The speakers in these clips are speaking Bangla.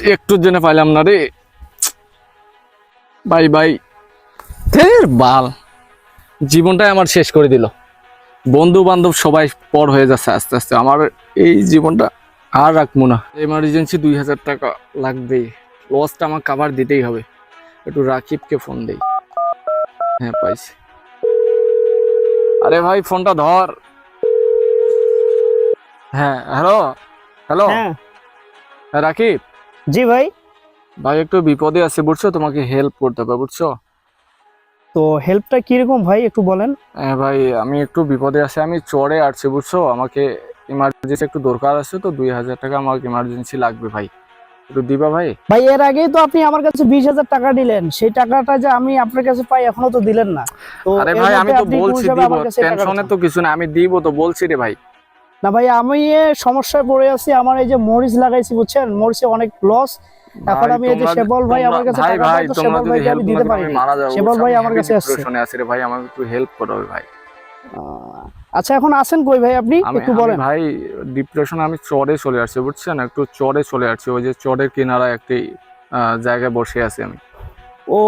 একটু জেনে পাইলাম না রে। বাই ভাই ফের বাল। জীবনটাই আমার শেষ করে দিল। বন্ধু বান্ধব সবাই পর হয়ে যাচ্ছে আস্তে আস্তে। আমার এই জীবনটা আর রাখব না। এমার্জেন্সি দুই হাজার টাকা লাগবেই। লসটা আমার কাভার দিতেই হবে। একটু রাকিবকে ফোন দেই। হ্যাঁ পাইছি। আরে ভাই ফোনটা ধর। হ্যাঁ হ্যালো হ্যালো হ্যাঁ। হ্যাঁ রাকিব? জি ভাই। ভাই একটু বিপদে আছে বুঝছ? তোমাকে হেল্প করতে হবে বুঝছ? তো হেল্পটা কীরকম ভাই একটু বলেন? হ্যাঁ ভাই আমি একটু বিপদে আছি আমি চড়ে আসছি বুঝছ? আমাকে ইমার্জেন্সি একটু দরকার আছে তো দুই হাজার টাকা আমাকে ইমার্জেন্সি লাগবে ভাই। একটু দিবা ভাই? ভাই এর আগেই তো আপনি আমার কাছে বিশ হাজার টাকা দিলেন সেই টাকাটা যে আমি আপনার কাছে পাই এখনও তো দিলেন না। আরে ভাই আমি তো বলছি দিব আমার টেনশনে তো কিছু না আমি দিব তো বলছি রে ভাই। না ভাই আমি সমস্যায় পড়ে আছি আমার এই যে মরিচ লাগাইছি বুঝছেন? মরিচে অনেক লস এখন আমি এই যে শেবল ভাই আমার কাছে ভাই ভাই তোমরা যদি হেল্প দিতে পারি। শেবল ভাই আমার কাছে আসছে depression এ আছি রে ভাই আমাকে একটু হেল্প করো ভাই। আচ্ছা এখন আসেন কই ভাই আপনি? একটু বলেন। ভাই ডিপ্রেশন আমি চড়ে চলে আসছি বুঝছেন? একটু চড়ে চলে আসছি ওই যে চড়ের কিনারা একটি জায়গায় বসে আছি আমি। ও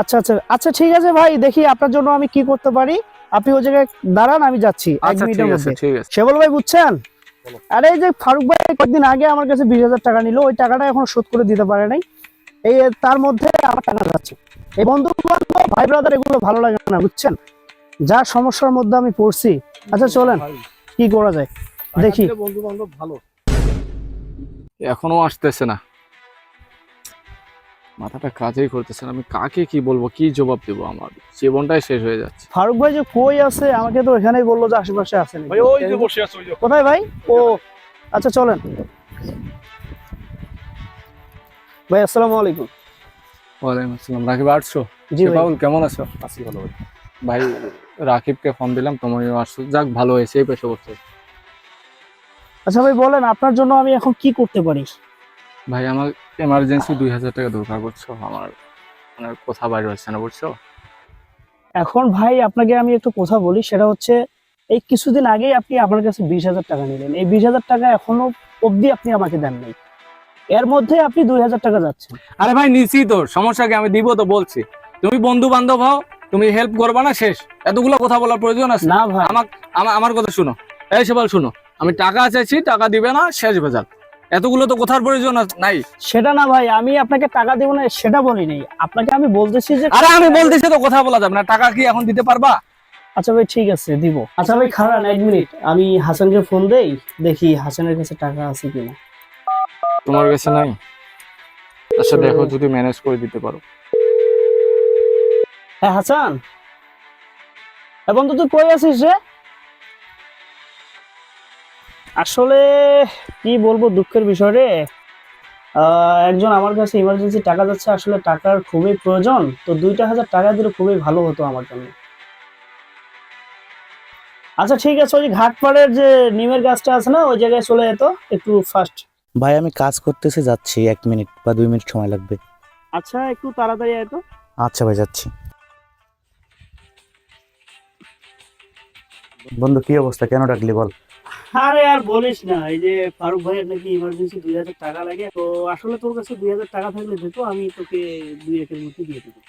আচ্ছা আচ্ছা। আচ্ছা ঠিক আছে ভাই দেখি আপনার জন্য আমি কি করতে পারি। আপনি ওই জায়গায় দাঁড়ান আমি যাচ্ছি এক আচ্ছা মিনিটের মধ্যে। শেবল ভাই বুঝছেন? আরে এই যে ফারুক ভাই কয়েকদিন আগে আমার কাছে বিশ হাজার টাকা নিল ওই টাকাটা এখনও শোধ করে দিতে পারে নাই। এই তার মধ্যে আমার টাকা যাচ্ছে। এই বন্ধু ভাই ব্রাদার এগুলো ভালো লাগে না বুঝছেন? যা সমস্যার মধ্যে আমি পড়ছি। আচ্ছা চলেন কি করা যায়? দেখি। বন্ধু বান্ধব ভালো। এখনও আসতেছে না। মাথাটা কাজেই করতেছে না। আমি কাকে কি বলব কি জবাব দেবো আমার? জীবনটাই শেষ হয়ে যাচ্ছে। ফারুক ভাই যে কই আছে আমাকে তো এখানেই বলল যে আশেপাশে আছে ভাই ওই যে বসে আছে ওই যে। কোথায় ভাই? ও আচ্ছা চলেন। ভাই আসসালামু আলাইকুম। ওয়ালাইকুম আসসালাম। রাকিব আটশো জি ভাই। বাবুল কেমন আছো? আছি ভালো ভাই। ভাই রাকিবকে ফোন দিলাম তুমিও আসছো। যাক ভালো হয়েছে এই পেশে বসছে আচ্ছা ভাই বলেন আপনার জন্য আমি এখন কি করতে পারি? ভাই আমার এমার্জেন্সি দুই হাজার টাকা দরকার বুঝছ? আমার মানে কোথা বাইরে হচ্ছে না বুঝছ? এখন ভাই আপনাকে আমি একটু কথা বলি সেটা হচ্ছে এই কিছুদিন আগেই আপনি আমার কাছে বিশ হাজার টাকা নিলেন। এই বিশ হাজার টাকা এখনও অবধি আপনি আমাকে দেন নাই। এর মধ্যে আপনি দুই হাজার টাকা যাচ্ছেন। আরে ভাই নিছি তো সমস্যা কি? আমি দিব তো বলছি। তুমি বন্ধু বান্ধব হও তুমি হেল্প করবা না শেষ। এতগুলো কথা বলার প্রয়োজন আছে। না ভাই। আমার আমার কথা শুনো। এই সেবাল শুনো। আমি টাকা চাইছি টাকা দিবে না শেষ ভেজাল। এতগুলো তো কথার প্রয়োজন নাই। সেটা না ভাই আমি আপনাকে টাকা দেবো না সেটা বলি নাই। আপনাকে আমি বলতেছি যে আরে আমি বলতেছি তো কথা বলা যাবে না টাকা কি এখন দিতে পারবা? আচ্ছা ভাই ঠিক আছে দিব। আচ্ছা ভাই খারান এক মিনিট। আমি হাসানকে ফোন দেই দেখি হাসানের কাছে টাকা আছে কিনা। তোমার কাছে নাই? আচ্ছা দেখো যদি ম্যানেজ করে দিতে পারো। হ্যাঁ হাসান। বন্ধু তুই কই আছিস রে? আসলে কি বলব দুঃখের বিষয় রে? একজন আমার কাছে ইমার্জেন্সি টাকা যাচ্ছে আসলে টাকার খুবই প্রয়োজন। তো দুইটা হাজার টাকা দিলে খুবই ভালো হতো আমার জন্য। আচ্ছা ঠিক আছে ওই ঘাটপাড়ের যে নিমের গাছটা আছে না ওই জায়গায় চলে যেত একটু ফার্স্ট ভাই আমি কাজ করতেছে যাচ্ছি এক মিনিট বা দুই মিনিট সময় লাগবে। আচ্ছা একটু তাড়াতাড়ি আয় তো। আচ্ছা ভাই যাচ্ছি। বন্ধু কি অবস্থা? কেন ডাকলি বল? আরে আর বলিস না, এই যে ফারুক ভাইয়ের নাকি ইমার্জেন্সি দুই হাজার টাকা লাগে, তো আসলে তোর কাছে দুই হাজার টাকা থাকলে যেত আমি তোকে দুই একের মধ্যে দিয়ে দেবো।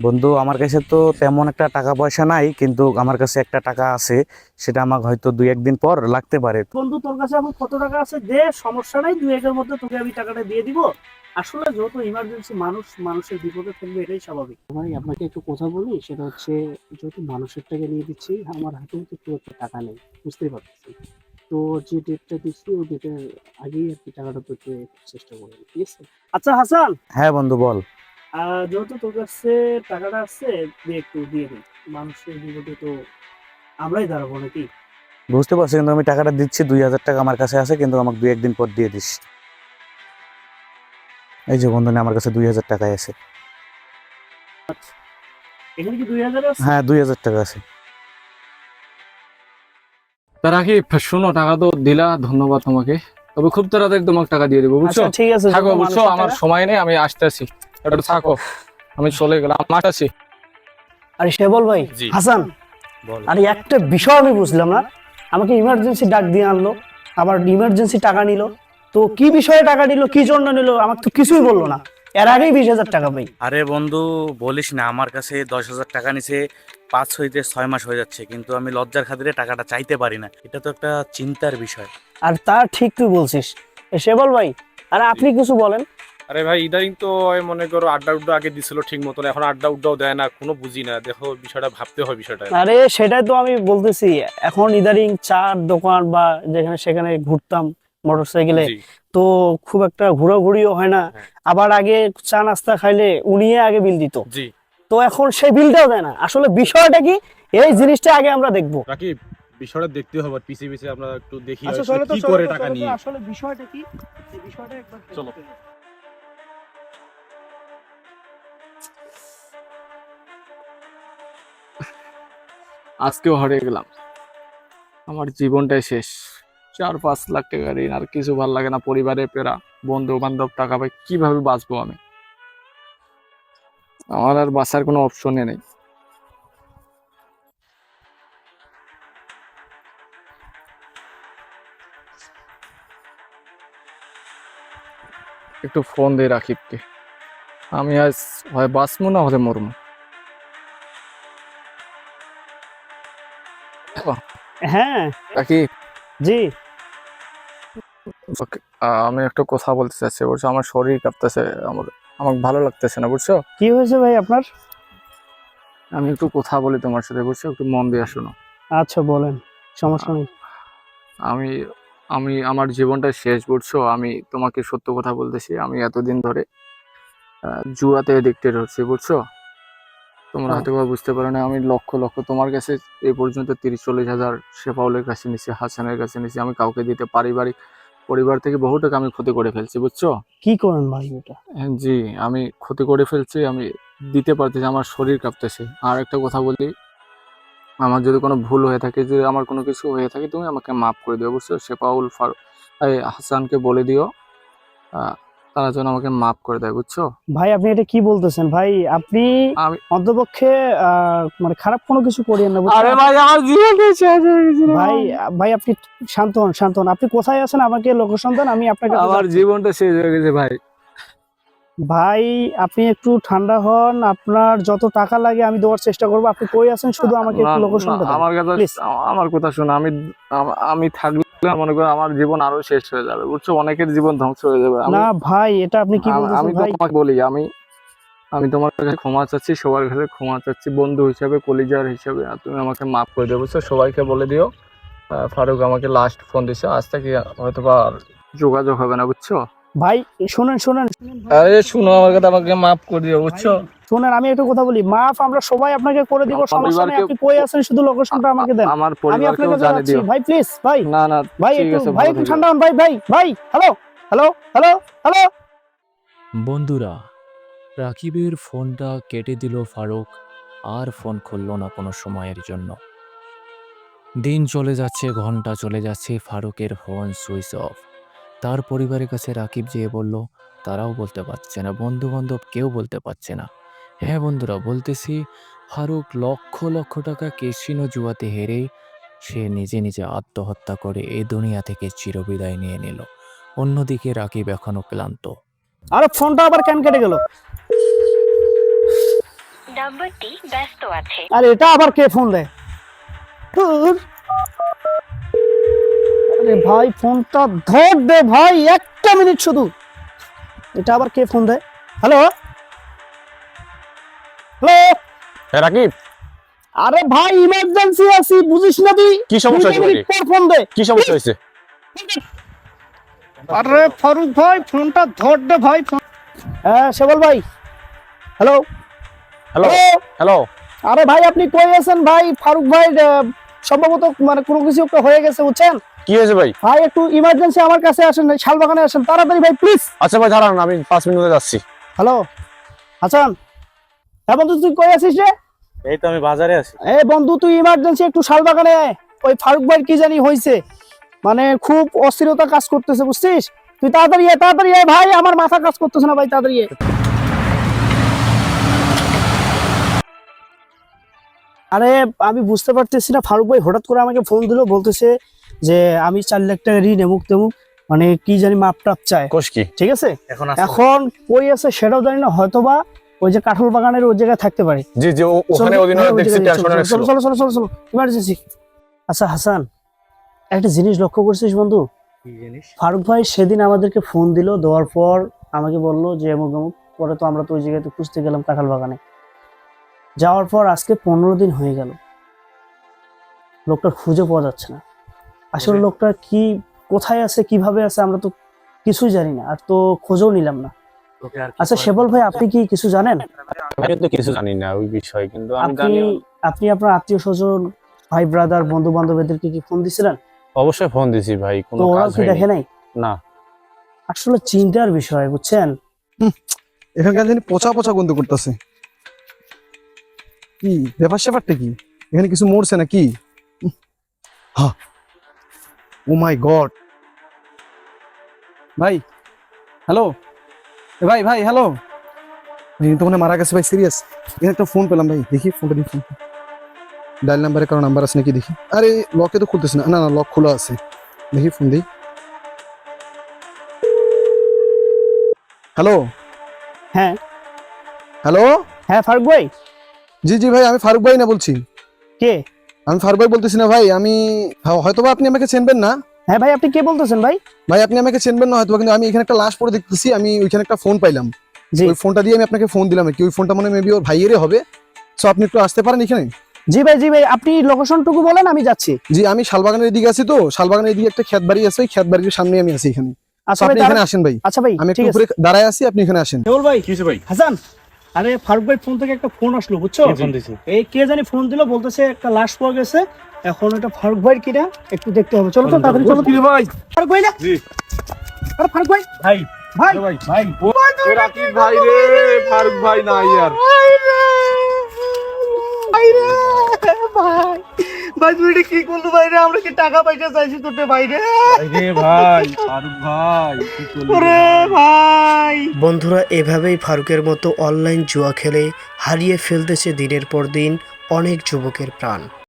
বন্ধু আমার কাছে তো তেমন একটা টাকা পয়সা নাই কিন্তু আমার কাছে একটা টাকা আছে সেটা আমাকে হয়তো দুই একদিন পর লাগতে পারে। বন্ধু তোর কাছে এখন কত টাকা আছে? দে সমস্যা নাই দুই একের মধ্যে তোকে আমি টাকাটা দিয়ে দিব। আসলে যেহেতু ইমার্জেন্সি মানুষ মানুষের বিপদে থাকবে এটাই স্বাভাবিক। ভাই আপনাকে একটু কথা বলি সেটা হচ্ছে যেহেতু মানুষের টাকা নিয়ে দিচ্ছি আমার হাতেও তো খুব একটা টাকা নেই বুঝতেই পারতেছি তো যে ডেটটা দিচ্ছি ওই ডেটের আগেই আর কি টাকাটা পেতে চেষ্টা করবেন ঠিক আছে? আচ্ছা হাসান! হ্যাঁ বন্ধু বল। যেহেতু তোর কাছে টাকাটা আছে দিয়ে একটু দিয়ে দিই মানুষের বিপদে তো আমরাই দাঁড়াবো নাকি? বুঝতে পারছি কিন্তু আমি টাকাটা দিচ্ছি দুই হাজার টাকা আমার কাছে আছে কিন্তু আমাকে দুই একদিন পর দিয়ে দিস। এই যে বন্ধু আমার কাছে দুই হাজার টাকায় আছে। এখানে কি দুই হাজার আছে? হ্যাঁ দুই হাজার টাকা আছে। তা রাকিব শোনো টাকা তো দিলা ধন্যবাদ তোমাকে। তবে খুব তাড়াতাড়ি তোমাকে টাকা দিয়ে দেবো বুঝছ? আচ্ছা ঠিক আছে থাকো বুঝছ? আমার সময় নেই আমি আসতে আসতেছি। একটু থাকো। আমি চলে গেলাম। আমার আছি আরে শেবল ভাই হাসান আরে একটা বিষয় আমি বুঝলাম না। আমাকে ইমার্জেন্সি ডাক দিয়ে আনলো আবার ইমার্জেন্সি টাকা নিল। তো কি বিষয়ে টাকা নিল কি জন্য নিল আমাকে তো কিছুই বলল না। এর আগেই বিশ হাজার টাকা পাই আরে বন্ধু বলিস না আমার কাছে দশ হাজার টাকা নিছে পাঁচ হইতে ছয় মাস হয়ে যাচ্ছে কিন্তু আমি লজ্জার খাতিরে টাকাটা চাইতে পারি না। এটা তো একটা চিন্তার বিষয়। আর তা ঠিক তুই বলছিস। শেবল ভাই আর আপনি কিছু বলেন। আরে ভাই ইদানিং তো ওই মনে করো আড্ডা উড্ডা আগে দিছিল ঠিক মতন এখন আড্ডা উড্ডাও দেয় না কোনো বুঝি না। দেখো বিষয়টা ভাবতে হয় বিষয়টা আরে সেটাই তো আমি বলতেছি এখন ইদারিং চার দোকান বা যেখানে সেখানে ঘুরতাম মোটরসাইকেলে তো খুব একটা ঘোরাঘুরিও হয় না। হ্যাঁ। আবার আগে চা নাস্তা খাইলে উনিয়ে আগে বিল দিত। জি। তো এখন সেই বিলটাও দেয় না। আসলে বিষয়টা কি? এই জিনিসটা আগে আমরা দেখব। রাকিব বিষয়টা দেখতে হবে আর পিছিয়ে পিছিয়ে আমরা একটু দেখি আচ্ছা, আসলে কি করে টাকা নিয়ে। আসলে বিষয়টা কি? এই বিষয়টা একবার চলো। আজকেও হারিয়ে গেলাম। আমার জীবনটাই শেষ। চার, পাঁচ লাখ টাকা ঋণ, আর কিছু ভালো লাগে না। পরিবারের পেরা বন্ধু বান্ধব টাকা পাই, কীভাবে বাঁচবো আমি? আমার আর বাঁচার কোনো অপশনই নেই। একটু ফোন দিয়ে রাখিবকে আমি আজ হয় বাঁচবো না হলে মরবো। হ্যাঁ। রাকিব জি। আমি একটা কথা বলতে চাচ্ছি বুঝছ? আমার শরীর কাঁপতেছে আমার আমাকে ভালো লাগতেছে না বুঝছ? কি হয়েছে ভাই আপনার? আমি একটু কথা বলি তোমার সাথে বুঝছ? একটু মন দিয়ে শোনো। আচ্ছা বলেন সমস্যা নেই। আমি আমি আমার জীবনটা শেষ বুঝছ? আমি তোমাকে সত্য কথা বলতেছি আমি এতদিন ধরে জুয়াতে এডিক্টেড হচ্ছি বুঝছ? তোমরা হ্যাঁ। হয়তো বা বুঝতে পারো না আমি লক্ষ লক্ষ তোমার কাছে এই পর্যন্ত তিরিশ চল্লিশ হাজার শেফাউলের কাছে নিছি হাসানের কাছে নিছি আমি কাউকে দিতে পারিবারিক পরিবার থেকে বহু টাকা আমি ক্ষতি করে ফেলছি বুঝছ? কি করেন ভাই এটা? হ্যাঁ, জি আমি ক্ষতি করে ফেলছি আমি দিতে পারতেছি আমার শরীর কাঁপতেছে। আর একটা কথা বলি আমার যদি কোনো ভুল হয়ে থাকে যদি আমার কোনো কিছু হয়ে থাকে তুমি আমাকে মাফ করে দিও বুঝছ? শেফাউল ফার হাসানকে বলে দিও আহ, তারা যেন আমাকে মাফ করে দেয় বুঝছ? ভাই আপনি এটা কি বলতেছেন? ভাই আপনি অন্তপক্ষে মানে খারাপ কোনো কিছু করিয়েন না আরে ভাই আমার গেছে ভাই ভাই। আপনি শান্ত হন শান্ত হন। আপনি কোথায় আছেন? আমাকে লোকেশন দেন আমি আপনাকে আমার জীবনটা শেষ হয়ে গেছে ভাই। ভাই আপনি একটু ঠান্ডা হন আপনার যত টাকা লাগে আমি দেওয়ার চেষ্টা করব। আপনি কই আছেন? শুধু আমাকে একটু লোকেশনটা দেন আমার কথা। আমার কথা শোনো আমি আমি থাকলে মনে করো আমার জীবন আরও শেষ হয়ে যাবে। বুঝছ? অনেকের জীবন ধ্বংস হয়ে যাবে। আমি না ভাই এটা আপনি কি আম- তোমাকে বলি আমি আমি তোমার কাছে ক্ষমা চাচ্ছি সবার কাছে ক্ষমা চাচ্ছি বন্ধু হিসাবে কলিজার হিসাবে। তুমি আমাকে মাফ করে বুঝছ? সবাইকে বলে দিও। ফারুক আমাকে লাস্ট ফোন দিছে আজ থেকে হয়তো বা যোগাযোগ হবে না বুঝছ? ভাই শুনেন শুনেন। আরে শুনো আমার কথা আমাকে মাফ করে দিও বুঝছ? শুনেন আমি একটু কথা বলি মাফ আমরা সবাই আপনাকে করে দিব সমস্যা নেই আপনি কই আছেন শুধু লোকেশনটা আমাকে দেন। আমার পরিবারকেও জানিয়ে দিও। ভাই প্লিজ ভাই। না না ভাই একটু ভাই একটু ঠান্ডা হন ভাই ভাই ভাই হ্যালো হ্যালো হ্যালো হ্যালো বন্ধুরা রাকিবের ফোনটা কেটে দিল ফারুক আর ফোন খুলল না কোনো সময়ের জন্য। দিন চলে যাচ্ছে ঘণ্টা চলে যাচ্ছে ফারুকের ফোন সুইচ অফ। তার পরিবারের কাছে রাকিব যেয়ে বলল তারাও বলতে পারছে না বন্ধু বান্ধব কেউ বলতে পারছে না। হ্যাঁ বন্ধুরা বলতেছি ফারুক লক্ষ লক্ষ টাকা কেসিনো জুয়াতে হেরে সে নিজে নিজে আত্মহত্যা করে এই দুনিয়া থেকে চিরবিদায় নিয়ে নিল। অন্যদিকে রাকিব এখনও ক্লান্ত। আরে ফোনটা আবার কেন কেটে গেল? নাম্বারটি ব্যস্ত আছে। আর এটা আবার কে ফোন দেয়? আরে ভাই ফোনটা ধর দে ভাই একটা মিনিট শুধু। এটা আবার কে ফোন দেয়? Hello hello Rakib. আরে ভাই ইমার্জেন্সি আছি বুঝিস না তুই? কি সমস্যা হয়েছে ফোন দে। কি সমস্যা হয়েছে? আরে ফারুক ভাই ফোনটা ধর দে ভাই হ্যাঁ সেবল ভাই। হ্যালো হ্যালো হ্যালো আরে ভাই আপনি কই আছেন ভাই? ফারুক ভাই সম্ভবত মানে কোনো কিছু একটা হয়ে গেছে বুঝছেন? কি হয়েছে ভাই? ভাই একটু ইমার্জেন্সি আমার কাছে আসেন শালবাগানে আসেন তাড়াতাড়ি ভাই প্লিজ আচ্ছা ভাই দাঁড়ান আমি পাঁচ মিনিটে যাচ্ছি। হ্যালো হাসান হ্যাঁ বন্ধু তুই কই আছিস রে? এই তো আমি বাজারে আছি। এ বন্ধু তুই ইমার্জেন্সি একটু শালবাগানে আয়। ওই ফারুক ভাই কি জানি হয়েছে মানে খুব অস্থিরতা কাজ করতেছে বুঝছিস? তুই তাড়াতাড়ি আয় তাড়াতাড়ি আয়। ভাই আমার মাথা কাজ করতেছে না ভাই তাড়াতাড়ি আয়। আরে আমি বুঝতে পারতেছি না ফারুক ভাই হঠাৎ করে আমাকে ফোন দিল বলতেছে যে আমি চার লাখ টাকা ঋণ এমুক তেমুক মানে কি জানি মাপ টাপ চায় কোষকি ঠিক আছে? এখন এখন কই আছে সেটাও জানি না হয়তোবা ওই যে কাঁঠাল বাগানের ওই জায়গায় থাকতে পারে। জি জি ওখানে ওদিন হ্যাঁ, দেখছি টেনশন চলো, চলো চলো চলো চলো ইমার্জেন্সি আচ্ছা হাসান একটা জিনিস লক্ষ্য করছিস বন্ধু? ফারুক ভাই সেদিন আমাদেরকে ফোন দিল দেওয়ার পর আমাকে বলল যে অমুক অমুক পরে তো আমরা তো ওই জায়গাতে খুঁজতে গেলাম কাঁঠাল বাগানে। যাওয়ার পর আজকে পনেরো দিন হয়ে গেল। লোকটা খুঁজে পাওয়া যাচ্ছে না। আসলে লোকটা কি কোথায় আছে কীভাবে আছে আমরা তো কিছুই জানি না আর তো খোঁজও নিলাম না। কি আচ্ছা সেবল ভাই আপনি কি কিছু জানেন? আমি তো কিছু জানি না ওই বিষয়ে কিন্তু আমি আপনি জানি আপনি আপনার আত্মীয় স্বজন ভাই ব্রাদার বন্ধু বান্ধব এদেরকে কি ফোন দিছিলেন? অবশ্যই ফোন দিছি ভাই কোনো কাজ কি দেখে নাই? না। আসলে চিন্তার বিষয় বুঝছেন? এখানকার জানি পচা পচা গন্ধ করতেছে। কি ব্যাপার স্যাপারটা কি? এখানে কিছু মরছে না কি ও মাই গড ভাই হ্যালো ভাই ভাই হ্যালো ভাই তো মনে মারা গেছে ভাই সিরিয়াস এখানে একটা ফোন পেলাম ভাই দেখি ফোনটা দেখি ডায়াল নাম্বারে কারও নাম্বার আছে নাকি দেখি আরে লকে তো খুলতেছে না না না লক খোলা আছে দেখি ফোন দিই হ্যালো হ্যাঁ হ্যালো হ্যাঁ ফারুক ভাই জি জি ভাই আমি ফারুক ভাই না বলছি কে আমি ভাই বলতেছি না ভাই আমি হ- হয়তোবা আপনি আমাকে চেনবেন না। হ্যাঁ ভাই আপনি কে বলতেছেন ভাই? ভাই আপনি আমাকে চেনবেন না হয়তো কিন্তু আমি এখানে একটা লাশ পড়ে দেখতেছি আমি ওইখানে একটা ফোন পাইলাম। ওই ফোনটা দিয়ে আমি আপনাকে ফোন দিলাম কি। ওই ফোনটা মনে মেবি ওর ভাইয়েরই হবে। সো আপনি একটু আসতে পারেন এখানে? জি ভাই জি ভাই আপনি লোকেশনটুকু বলেন আমি যাচ্ছি। জি আমি শালবাগানের দিকে আছি তো। শালবাগানের দিকে একটা ক্ষেত বাড়ি আছে ওই ক্ষেত বাড়ির সামনে আমি আছি এখানে। আচ্ছা ভাই আপনি এখানে আসেন ভাই। আচ্ছা ভাই আমি একটু ঠিক উপরে দাঁড়ায় আছি আপনি এখানে আসেন। কেবল ভাই কিছু ভাই? হাসান আরে ফারুক ভাই ফোন থেকে একটা ফোন আসলো বুঝছ? এই কে জানি ফোন দিল বলতেছে একটা লাশ পাওয়া গেছে। এখন এটা ফারুক ভাই কিনা একটু দেখতে হবে। চলো তো তাড়াতাড়ি চলো তো। ভাই। ফারুক ভাই না? জি। আরে ফারুক ভাই। ভাই। ভাই। ভাই ভাই। রাকিব ভাই রে? ফারুক ভাই না ইয়ার। ভাই ভাই। তুই এটা কি করল ভাই? রে আমরা কি টাকা পয়সা চাইছি তোতে ভাই রে রে ভাই ফারুক ভাই কি করলি ওরে ভাই? বন্ধুরা এভাবেই ফারুকের মতো অনলাইন জুয়া খেলে হারিয়ে ফেলতেছে দিনের পর দিন অনেক যুবকের প্রাণ।